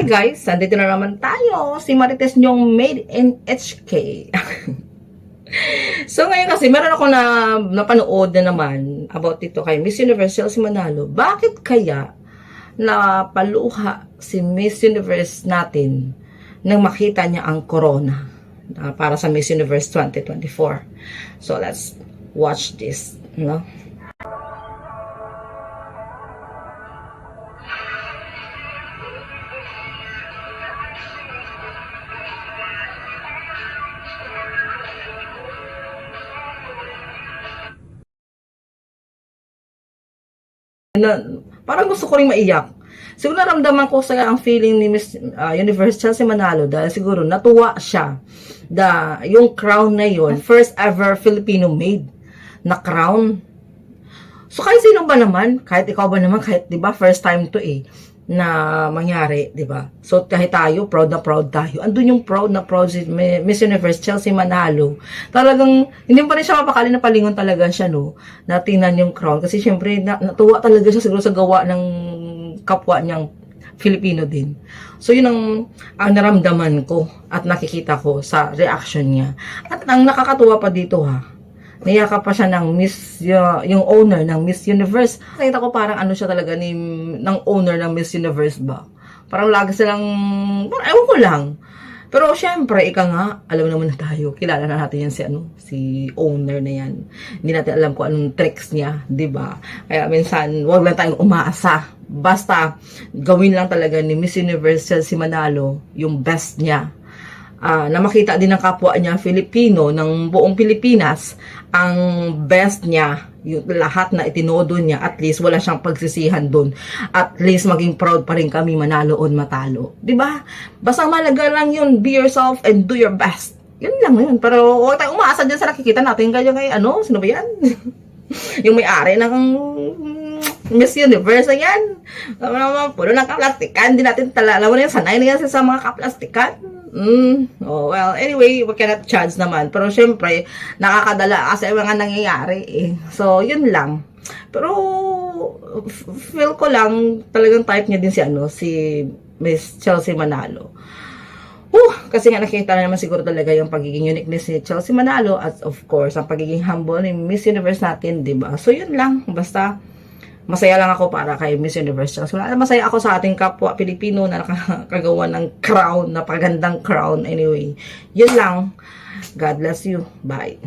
Hi guys, nandito na naman tayo. Si Marites nyong made in HK. so ngayon kasi meron ako na napanood na naman about dito kay Miss Universe Chelsea Manalo. Bakit kaya napaluha si Miss Universe natin nang makita niya ang corona ah, para sa Miss Universe 2024. So let's watch this, no? Na, parang gusto ko rin maiyak. Siguro naramdaman ko sa ang feeling ni Miss uh, Universe Chelsea Manalo dahil siguro natuwa siya da yung crown na yon first ever Filipino made na crown. So kahit sino ba naman, kahit ikaw ba naman, kahit 'di ba first time to eh na mangyari, 'di ba? So kahit tayo proud na proud tayo. Andun yung proud na proud si Miss Universe Chelsea Manalo. Talagang hindi pa rin siya mapakali na palingon talaga siya no. Na tingnan yung crown kasi syempre na, natuwa talaga siya siguro sa gawa ng kapwa niyang Filipino din. So yun ang, ang naramdaman ko at nakikita ko sa reaction niya. At ang nakakatuwa pa dito ha, niyaka pa siya ng Miss, yung owner ng Miss Universe. Nakita ko parang ano siya talaga ni, ng owner ng Miss Universe ba. Parang lagi silang, parang ewan ko lang. Pero syempre, ika nga, alam naman na tayo, kilala na natin yan si ano, si owner na yan. Hindi natin alam kung anong tricks niya, 'di ba? Kaya minsan, wag lang tayong umaasa. Basta gawin lang talaga ni Miss Universe si Manalo yung best niya ah, na makita din ng kapwa niya Filipino ng buong Pilipinas ang best niya yung lahat na itinodo niya at least wala siyang pagsisihan doon at least maging proud pa rin kami manalo o matalo. 'di ba basta malaga lang yun be yourself and do your best. Yun lang yun. Pero huwag tayong umaasa dyan sa nakikita natin. Kaya kay ano sino ba yan? Yung may-ari ng Miss Universe yan. Alam mo naman puno ng kaplastikan hindi natin tala alam mo na yan sanay na yan sa mga kaplastikan Mm, oh, well, anyway, we cannot judge naman. Pero syempre, nakakadala kasi mga nangyayari eh. So, yun lang. Pero, feel ko lang, talagang type niya din si ano, si Miss Chelsea Manalo. Whew, kasi nga nakita na naman siguro talaga yung pagiging uniqueness ni Chelsea Manalo at of course, ang pagiging humble ni Miss Universe natin, di ba? So, yun lang. Basta, masaya lang ako para kay Miss Universe. So, masaya ako sa ating kapwa Pilipino na nakakagawa ng crown, napagandang crown. Anyway, yun lang. God bless you. Bye.